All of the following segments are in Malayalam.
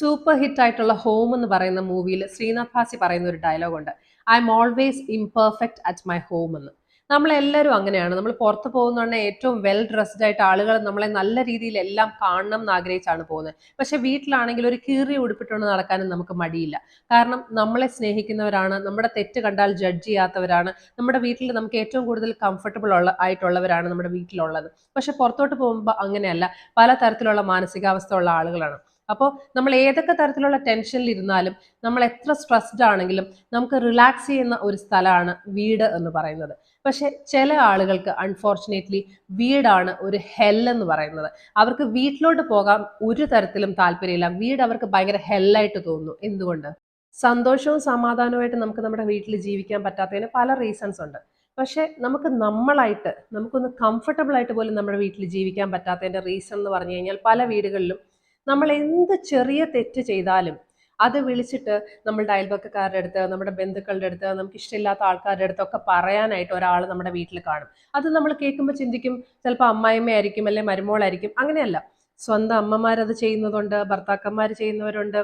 സൂപ്പർ ഹിറ്റ് ആയിട്ടുള്ള ഹോം എന്ന് പറയുന്ന മൂവിയിൽ ശ്രീനാഥ് ഭാസി പറയുന്ന ഒരു ഡയലോഗ് ഉണ്ട്. I'm always imperfect at my home എന്ന്. നമ്മളെല്ലാവരും അങ്ങനെയാണ്. നമ്മൾ പുറത്ത് പോകുന്നതുകൊണ്ട് ഏറ്റവും വെൽ ഡ്രസ്ഡ് ആയിട്ട് ആളുകൾ നമ്മളെ നല്ല രീതിയിൽ എല്ലാം കാണണം എന്ന് ആഗ്രഹിച്ചാണ് പോകുന്നത്. പക്ഷെ വീട്ടിലാണെങ്കിൽ ഒരു കീറി ഉടുപ്പിട്ടുകൊണ്ട് നടക്കാനും നമുക്ക് മടിയില്ല. കാരണം നമ്മളെ സ്നേഹിക്കുന്നവരാണ് നമ്മുടെ തെറ്റ് കണ്ടാൽ ജഡ്ജ് ചെയ്യാത്തവരാണ് നമ്മുടെ വീട്ടിൽ നമുക്ക് ഏറ്റവും കൂടുതൽ കംഫർട്ടബിൾ ഉള്ള ആയിട്ടുള്ളവരാണ് നമ്മുടെ വീട്ടിലുള്ളത്. പക്ഷെ പുറത്തോട്ട് പോകുമ്പോൾ അങ്ങനെയല്ല. പല തരത്തിലുള്ള മാനസികാവസ്ഥ ഉള്ള ആളുകളാണ്. അപ്പോൾ നമ്മൾ ഏതൊക്കെ തരത്തിലുള്ള ടെൻഷനിൽ ഇരുന്നാലും നമ്മൾ എത്ര സ്ട്രെസ്ഡ് ആണെങ്കിലും നമുക്ക് റിലാക്സ് ചെയ്യുന്ന ഒരു സ്ഥലമാണ് വീട് എന്ന് പറയുന്നത്. പക്ഷെ ചില ആളുകൾക്ക് അൺഫോർച്ചുനേറ്റ്ലി വീടാണ് ഒരു ഹെൽ എന്ന് പറയുന്നത്. അവർക്ക് വീട്ടിലോട്ട് പോകാൻ ഒരു തരത്തിലും താല്പര്യമില്ല. വീട് അവർക്ക് ഭയങ്കര ഹെല്ലായിട്ട് തോന്നുന്നു. എന്തുകൊണ്ട്? സന്തോഷവും സമാധാനവുമായിട്ട് നമുക്ക് നമ്മുടെ വീട്ടിൽ ജീവിക്കാൻ പറ്റാത്തതിന് പല റീസൺസ് ഉണ്ട്. പക്ഷെ നമുക്ക് നമ്മളായിട്ട് നമുക്കൊന്ന് കംഫർട്ടബിൾ ആയിട്ട് പോലും നമ്മുടെ വീട്ടിൽ ജീവിക്കാൻ പറ്റാത്തതിന്റെ റീസൺ എന്ന് പറഞ്ഞു കഴിഞ്ഞാൽ പല വീടുകളിലും നമ്മൾ എന്ത് ചെറിയ തെറ്റ് ചെയ്താലും അത് വിളിച്ചിട്ട് നമ്മളുടെ അയൽപക്കക്കാരുടെ അടുത്ത് നമ്മുടെ ബന്ധുക്കളുടെ അടുത്ത് നമുക്ക് ഇഷ്ടമില്ലാത്ത ആൾക്കാരുടെ അടുത്തൊക്കെ പറയാനായിട്ട് ഒരാൾ നമ്മുടെ വീട്ടിൽ കാണും. അത് നമ്മൾ കേൾക്കുമ്പോൾ ചിന്തിക്കും ചിലപ്പോൾ അമ്മായിമ്മയായിരിക്കും അല്ലെ മരുമോളായിരിക്കും അങ്ങനെയല്ല. സ്വന്തം അമ്മമാരത് ചെയ്യുന്നതുണ്ട് ഭർത്താക്കന്മാർ ചെയ്യുന്നവരുണ്ട്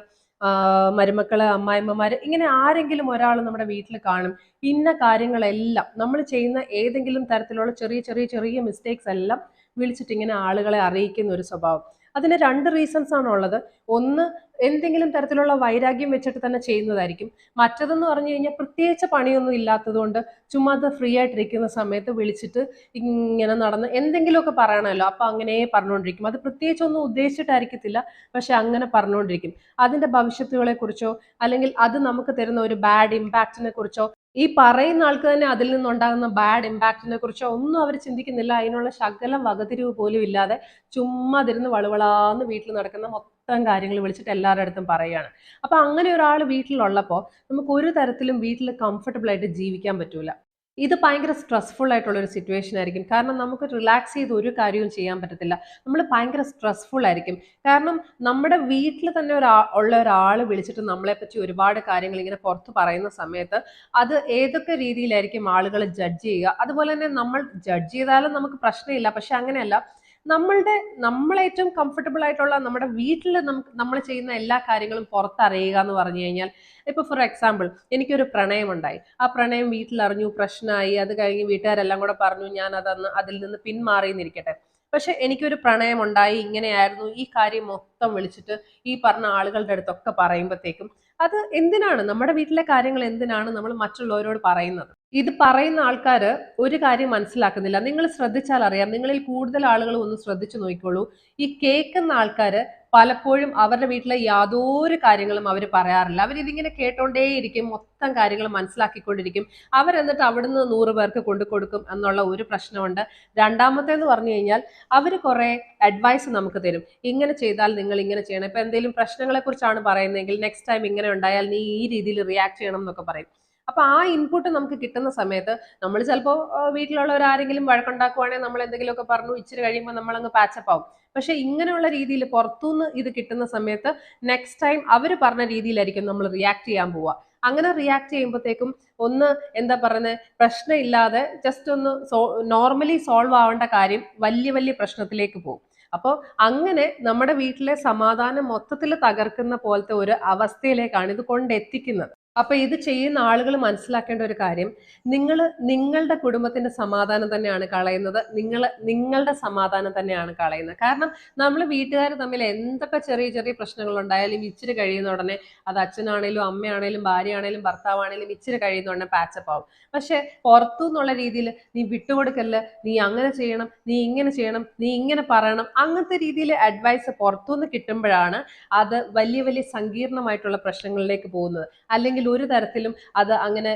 മരുമക്കൾ അമ്മായിമ്മമാര് ഇങ്ങനെ ആരെങ്കിലും ഒരാൾ നമ്മുടെ വീട്ടിൽ കാണും. ഇന്ന കാര്യങ്ങളെല്ലാം നമ്മൾ ചെയ്യുന്ന ഏതെങ്കിലും തരത്തിലുള്ള ചെറിയ ചെറിയ ചെറിയ മിസ്റ്റേക്സ് എല്ലാം വിളിച്ചിട്ട് ഇങ്ങനെ ആളുകളെ അറിയിക്കുന്ന ഒരു സ്വഭാവം. അതിന് രണ്ട് റീസൺസ് ആണുള്ളത്. ഒന്ന് എന്തെങ്കിലും തരത്തിലുള്ള വൈരാഗ്യം വെച്ചിട്ട് തന്നെ ചെയ്യുന്നതായിരിക്കും. മറ്റതെന്ന് പറഞ്ഞു കഴിഞ്ഞാൽ പ്രത്യേകിച്ച് പണിയൊന്നും ഇല്ലാത്തതുകൊണ്ട് ചുമ്മാ അത് ഫ്രീ ആയിട്ടിരിക്കുന്ന സമയത്ത് വിളിച്ചിട്ട് ഇങ്ങനെ നടന്ന് എന്തെങ്കിലുമൊക്കെ പറയണമല്ലോ. അപ്പൊ അങ്ങനെ പറഞ്ഞുകൊണ്ടിരിക്കും. അത് പ്രത്യേകിച്ചൊന്നും ഉദ്ദേശിച്ചിട്ടായിരിക്കത്തില്ല. പക്ഷെ അങ്ങനെ പറഞ്ഞുകൊണ്ടിരിക്കും. അതിന്റെ ഭവിഷ്യത്തുകളെ കുറിച്ചോ അല്ലെങ്കിൽ അത് നമുക്ക് തരുന്ന ഒരു ബാഡ് ഇമ്പാക്റ്റിനെ കുറിച്ചോ ഈ പറയുന്ന ആൾക്ക് തന്നെ അതിൽ നിന്നുണ്ടാകുന്ന ബാഡ് ഇമ്പാക്റ്റിനെ കുറിച്ചോ ഒന്നും അവർ ചിന്തിക്കുന്നില്ല. അതിനുള്ള ശകലം വകതിരിവ് പോലും ഇല്ലാതെ ചുമ്മാതിരുന്ന് വളുവളാന്ന് വീട്ടിൽ നടക്കുന്ന മൊത്തം കാര്യങ്ങൾ വിളിച്ചിട്ട് എല്ലാവരുടെ അടുത്തും പറയുകയാണ്. അപ്പൊ അങ്ങനെ ഒരാൾ വീട്ടിലുള്ളപ്പോൾ നമുക്ക് ഒരു തരത്തിലും വീട്ടിൽ കംഫർട്ടബിൾ ആയിട്ട് ജീവിക്കാൻ പറ്റൂല. ഇത് ഭയങ്കര സ്ട്രെസ്ഫുൾ ആയിട്ടുള്ള ഒരു സിറ്റുവേഷൻ ആയിരിക്കും. കാരണം നമുക്ക് റിലാക്സ് ചെയ്ത് ഒരു കാര്യവും ചെയ്യാൻ പറ്റത്തില്ല. നമ്മൾ ഭയങ്കര സ്ട്രെസ്ഫുൾ ആയിരിക്കും. കാരണം നമ്മുടെ വീട്ടിൽ തന്നെ ഒരാ ഉള്ള ഒരാൾ വിളിച്ചിട്ട് നമ്മളെ പറ്റി ഒരുപാട് കാര്യങ്ങൾ ഇങ്ങനെ പുറത്ത് പറയുന്ന സമയത്ത് അത് ഏതൊക്കെ രീതിയിലായിരിക്കും ആളുകൾ ജഡ്ജ് ചെയ്യുക? അതുപോലെ തന്നെ നമ്മൾ ജഡ്ജ് ചെയ്താലും നമുക്ക് പ്രശ്നമില്ല. പക്ഷെ അങ്ങനെയല്ല. നമ്മളുടെ നമ്മളേറ്റവും കംഫർട്ടബിൾ ആയിട്ടുള്ള നമ്മുടെ വീട്ടിൽ നമുക്ക് നമ്മൾ ചെയ്യുന്ന എല്ലാ കാര്യങ്ങളും പുറത്തറിയുക എന്ന് പറഞ്ഞു കഴിഞ്ഞാൽ ഇപ്പൊ ഫോർ എക്സാമ്പിൾ എനിക്കൊരു പ്രണയം ഉണ്ടായി ആ പ്രണയം വീട്ടിൽ അറിഞ്ഞു പ്രശ്നമായി. അത് കഴിഞ്ഞ് വീട്ടുകാരെല്ലാം കൂടെ പറഞ്ഞു ഞാൻ അതന്ന് അതിൽ നിന്ന് പിന്മാറി എന്നിരിക്കട്ടെ പക്ഷെ എനിക്കൊരു പ്രണയം ഉണ്ടായി ഇങ്ങനെയായിരുന്നു ഈ കാര്യം മൊത്തം വിളിച്ചിട്ട് ഈ പറഞ്ഞ ആളുകളുടെ അടുത്തൊക്കെ പറയുമ്പോഴത്തേക്കും അത് എന്തിനാണ്? നമ്മുടെ വീട്ടിലെ കാര്യങ്ങൾ എന്തിനാണ് നമ്മൾ മറ്റുള്ളവരോട് പറയുന്നത്? ഇത് പറയുന്ന ആൾക്കാർ ഒരു കാര്യം മനസ്സിലാക്കുന്നില്ല. നിങ്ങൾ ശ്രദ്ധിച്ചാൽ അറിയാം. നിങ്ങളിൽ കൂടുതൽ ആളുകൾ ഒന്ന് ശ്രദ്ധിച്ചു നോക്കിക്കോളൂ. ഈ കേൾക്കുന്ന ആൾക്കാർ പലപ്പോഴും അവരുടെ വീട്ടിലെ യാതൊരു കാര്യങ്ങളും അവർ പറയാറില്ല. അവരിതിങ്ങനെ കേട്ടോണ്ടേയിരിക്കും. മൊത്തം കാര്യങ്ങൾ മനസ്സിലാക്കിക്കൊണ്ടിരിക്കും. അവരെന്നിട്ട് അവിടുന്ന് നൂറ് പേർക്ക് കൊണ്ടു കൊടുക്കും എന്നുള്ള ഒരു പ്രശ്നമുണ്ട്. രണ്ടാമത്തേന്ന് പറഞ്ഞു കഴിഞ്ഞാൽ അവർ കുറെ അഡ്വൈസ് നമുക്ക് തരും. ഇങ്ങനെ ചെയ്താൽ നിങ്ങൾ ഇങ്ങനെ ചെയ്യണം. ഇപ്പൊ എന്തെങ്കിലും പ്രശ്നങ്ങളെക്കുറിച്ചാണ് പറയുന്നതെങ്കിൽ നെക്സ്റ്റ് ടൈം ഇങ്ങനെ ഉണ്ടായാൽ നീ ഈ രീതിയിൽ റിയാക്ട് ചെയ്യണം എന്നൊക്കെ പറയും. അപ്പൊ ആ ഇൻപുട്ട് നമുക്ക് കിട്ടുന്ന സമയത്ത് നമ്മൾ ചിലപ്പോൾ വീട്ടിലുള്ളവർ ആരെങ്കിലും വഴക്കുണ്ടാക്കുവാണെങ്കിൽ നമ്മൾ എന്തെങ്കിലുമൊക്കെ പറഞ്ഞു ഇച്ചിരി കഴിയുമ്പോൾ നമ്മൾ അങ്ങ് പാച്ചപ്പ് ആവും. പക്ഷെ ഇങ്ങനെയുള്ള രീതിയിൽ പുറത്തുനിന്ന് ഇത് കിട്ടുന്ന സമയത്ത് നെക്സ്റ്റ് ടൈം അവർ പറഞ്ഞ രീതിയിലായിരിക്കും നമ്മൾ റിയാക്ട് ചെയ്യാൻ പോവുക. അങ്ങനെ റിയാക്ട് ചെയ്യുമ്പോഴത്തേക്കും ഒന്ന് എന്താ പറയുന്നത് പ്രശ്നമില്ലാതെ ജസ്റ്റ് ഒന്ന് സോ നോർമലി സോൾവ് ആവേണ്ട കാര്യം വലിയ വലിയ പ്രശ്നത്തിലേക്ക് പോകും. അപ്പോൾ അങ്ങനെ നമ്മുടെ വീട്ടിലെ സമാധാനം മൊത്തത്തിൽ തകർക്കുന്ന പോലത്തെ ഒരു അവസ്ഥയിലേക്കാണ് ഇത് കൊണ്ടെത്തിക്കുന്നത്. അപ്പൊ ഇത് ചെയ്യുന്ന ആളുകൾ മനസ്സിലാക്കേണ്ട ഒരു കാര്യം. നിങ്ങൾ നിങ്ങളുടെ കുടുംബത്തിന്റെ സമാധാനം തന്നെയാണ് കളയുന്നത്. നിങ്ങൾ നിങ്ങളുടെ സമാധാനം തന്നെയാണ് കളയുന്നത്. കാരണം നമ്മൾ വീട്ടുകാർ തമ്മിൽ എന്തൊക്കെ ചെറിയ ചെറിയ പ്രശ്നങ്ങൾ ഉണ്ടായാലും ഇച്ചിരി കഴിയുന്ന ഉടനെ അത് അച്ഛനാണേലും അമ്മയാണേലും ഭാര്യയാണേലും ഭർത്താവാണേലും ഇച്ചിരി കഴിയുന്ന ഉടനെ പാച്ചപ്പ് ആവും. പക്ഷെ പുറത്തു നിന്നുള്ള രീതിയിൽ നീ വിട്ടുകൊടുക്കല്ല നീ അങ്ങനെ ചെയ്യണം നീ ഇങ്ങനെ ചെയ്യണം നീ ഇങ്ങനെ പറയണം അങ്ങനത്തെ രീതിയിൽ അഡ്വൈസ് പുറത്തുനിന്ന് കിട്ടുമ്പോഴാണ് അത് വലിയ വലിയ സങ്കീർണമായിട്ടുള്ള പ്രശ്നങ്ങളിലേക്ക് പോകുന്നത്. അല്ലെങ്കിൽ ഒരു തരത്തിലും അത് അങ്ങനെ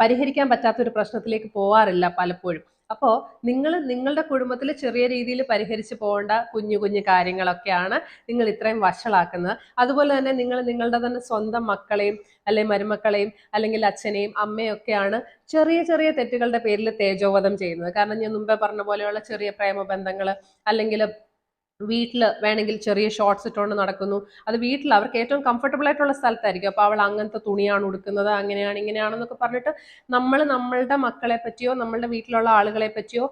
പരിഹരിക്കാൻ പറ്റാത്ത ഒരു പ്രശ്നത്തിലേക്ക് പോവാറില്ല പലപ്പോഴും. അപ്പോൾ നിങ്ങൾ നിങ്ങളുടെ കുടുംബത്തിൽ ചെറിയ രീതിയിൽ പരിഹരിച്ച് പോകേണ്ട കുഞ്ഞു കുഞ്ഞു കാര്യങ്ങളൊക്കെയാണ് നിങ്ങൾ ഇത്രയും വഷളാക്കുന്നത്. അതുപോലെ തന്നെ നിങ്ങൾ നിങ്ങളുടെ തന്നെ സ്വന്തം മക്കളെയും അല്ലെങ്കിൽ മരുമക്കളെയും അല്ലെങ്കിൽ അച്ഛനെയും അമ്മയും ഒക്കെയാണ് ചെറിയ ചെറിയ തെറ്റുകളുടെ പേരിൽ തേജോവധം ചെയ്യുന്നത്. കാരണം ഞാൻ മുമ്പേ പറഞ്ഞ പോലെയുള്ള ചെറിയ പ്രേമബന്ധങ്ങൾ അല്ലെങ്കിൽ വീട്ടിൽ വേണമെങ്കിൽ ചെറിയ ഷോർട്സ് ഇട്ടുകൊണ്ട് നടക്കുന്നു. അത് വീട്ടിൽ അവർക്ക് ഏറ്റവും കംഫർട്ടബിൾ ആയിട്ടുള്ള സ്ഥലത്തായിരിക്കും. അപ്പോൾ അവൾ അങ്ങനത്തെ തുണിയാണ് ഉടുക്കുന്നത് അങ്ങനെയാണ് ഇങ്ങനെയാണെന്നൊക്കെ പറഞ്ഞിട്ട് നമ്മൾ നമ്മളുടെ മക്കളെ പറ്റിയോ നമ്മളുടെ വീട്ടിലുള്ള ആളുകളെ പറ്റിയോ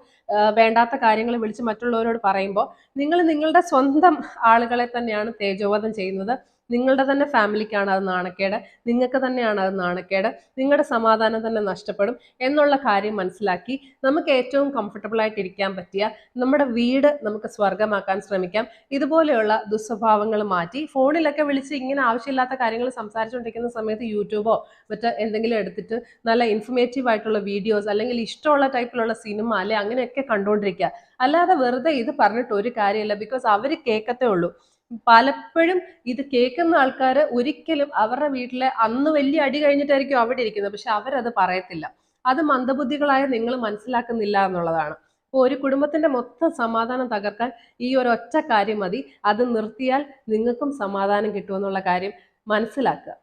വേണ്ടാത്ത കാര്യങ്ങൾ വിളിച്ച് മറ്റുള്ളവരോട് പറയുമ്പോൾ നിങ്ങൾ നിങ്ങളുടെ സ്വന്തം ആളുകളെ തന്നെയാണ് തേജോവധം ചെയ്യുന്നത്. നിങ്ങളുടെ തന്നെ ഫാമിലിക്കാണ് അത് നാണക്കേട്. നിങ്ങൾക്ക് തന്നെയാണ് അത് നാണക്കേട്. നിങ്ങളുടെ സമാധാനം തന്നെ നഷ്ടപ്പെടും എന്നുള്ള കാര്യം മനസ്സിലാക്കി നമുക്ക് ഏറ്റവും കംഫർട്ടബിൾ ആയിട്ട് ഇരിക്കാൻ പറ്റിയ നമ്മുടെ വീട് നമുക്ക് സ്വർഗമാക്കാൻ ശ്രമിക്കാം. ഇതുപോലെയുള്ള ദുസ്വഭാവങ്ങൾ മാറ്റി ഫോണിലൊക്കെ വിളിച്ച് ഇങ്ങനെ ആവശ്യമില്ലാത്ത കാര്യങ്ങൾ സംസാരിച്ചുകൊണ്ടിരിക്കുന്ന സമയത്ത് യൂട്യൂബോ മറ്റോ എന്തെങ്കിലും എടുത്തിട്ട് നല്ല ഇൻഫർമേറ്റീവ് ആയിട്ടുള്ള വീഡിയോസ് അല്ലെങ്കിൽ ഇഷ്ടമുള്ള ടൈപ്പിലുള്ള സിനിമ അല്ലെ അങ്ങനെയൊക്കെ കണ്ടുകൊണ്ടിരിക്കുക അല്ലാതെ വെറുതെ ഇത് പറഞ്ഞിട്ട് ഒരു കാര്യമില്ല ബിക്കോസ് അവർ കേൾക്കത്തേ ഉള്ളൂ. പലപ്പോഴും ഇത് കേൾക്കുന്ന ആൾക്കാർ ഒരിക്കലും അവരുടെ വീട്ടിലെ അന്ന് വലിയ അടി കഴിഞ്ഞിട്ടായിരിക്കും അവിടെ ഇരിക്കുന്നത്. പക്ഷെ അവരത് പറയത്തില്ല. അത് മന്ദബുദ്ധികളായ നിങ്ങൾ മനസ്സിലാക്കുന്നില്ല എന്നുള്ളതാണ്. അപ്പോൾ ഒരു കുടുംബത്തിന്റെ മൊത്തം സമാധാനം തകർക്കാൻ ഈ ഒരു ഒറ്റ കാര്യം മതി. അത് നിർത്തിയാൽ നിങ്ങൾക്കും സമാധാനം കിട്ടുമെന്നുള്ള കാര്യം മനസ്സിലാക്കുക.